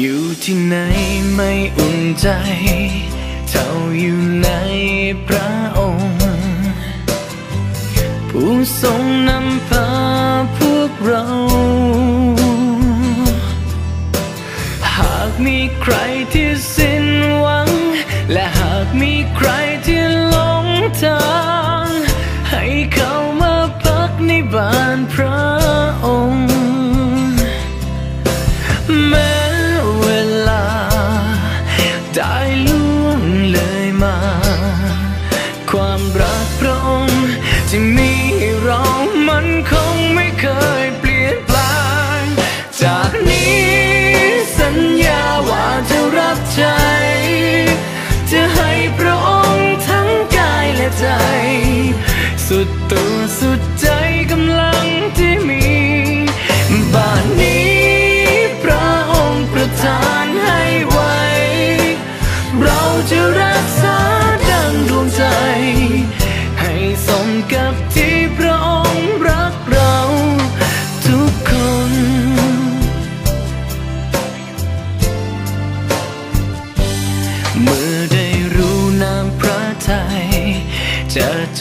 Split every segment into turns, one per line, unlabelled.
อยู่ที่ไหนไม่อุ่นใจ เท่าอยู่ในพระองค์ ผู้ทรงนำพาพวกเรา พระองค์ที่มีเรามันคงไม่เคยเปลี่ยนแปลงจากนี้สัญญาว่าจะรับใช้จะให้พระองค์ทั้งกายและใจ สุดตัวสุดใจกำลัง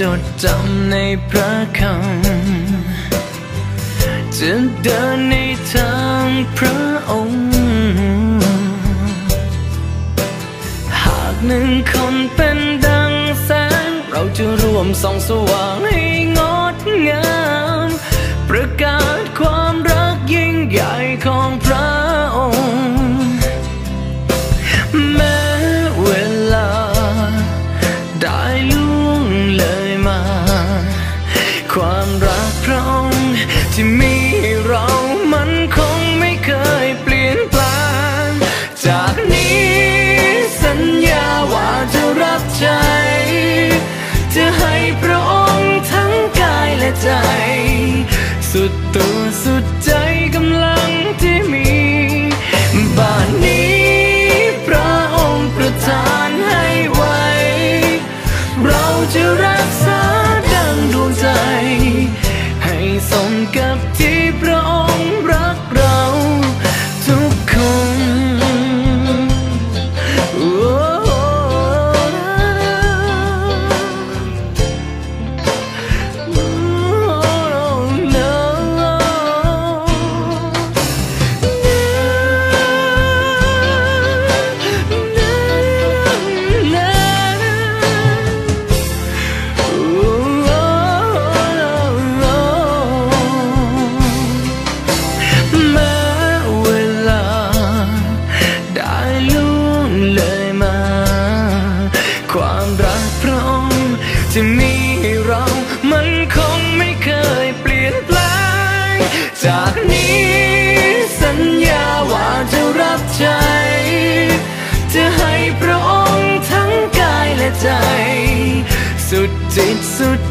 จดจำในพระคำจะเดินในทางพระองค์ หากหนึ่งคนเป็นดังแสง เราจะร่วมส่องสว่างให้งดงาม ประกาศความรักยิ่งใหญ่ของพระ สุดตัวสุด ที่มีให้เรา มันคงไม่เคยเปลี่ยนแปลง จากนี้สัญญาว่าจะรับใช้ จะให้พระองค์ทั้งกายและใจ สุดจิตสุด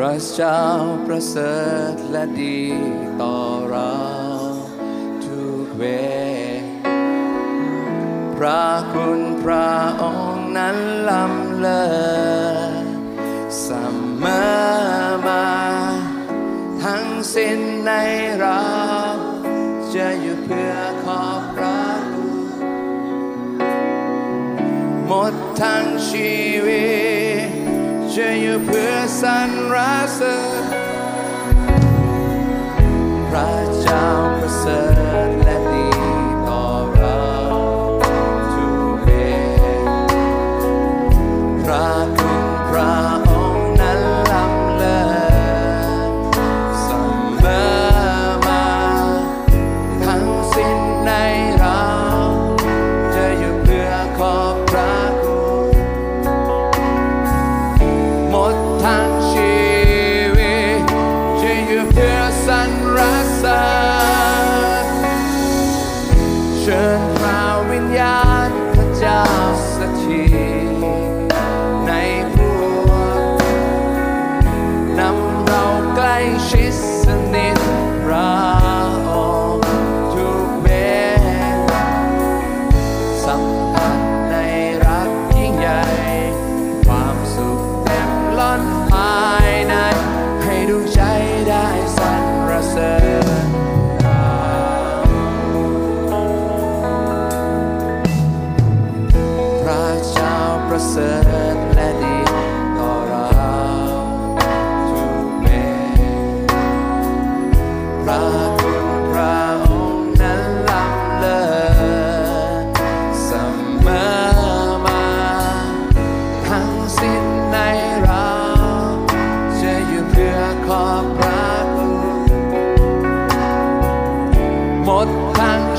พระเจ้า
ประเสริฐและดีต่อเราทุกเวพระคุณพระองค์นั้นล้ำเลิศเสมอมา ทั้งสิ้นในเราจะอยู่เพื่อขอบพระคุณหมดทั้งชีวิต Share your sunrises.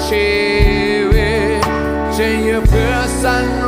Cheer, cheer your person.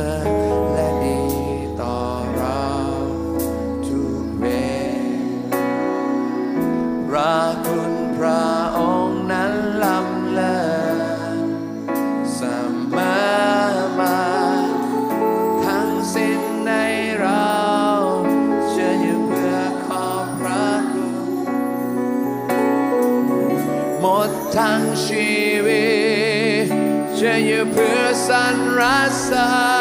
ริฐและดีต่อเราทุกเวลารัคุณพระองค์นั้นล้ำเลิศเสมอมาทั้งสิ้นในเราจะอยู่เพื่อขอบพระคุณหมดทั้งชีวิต Jenny Pursan Rasa.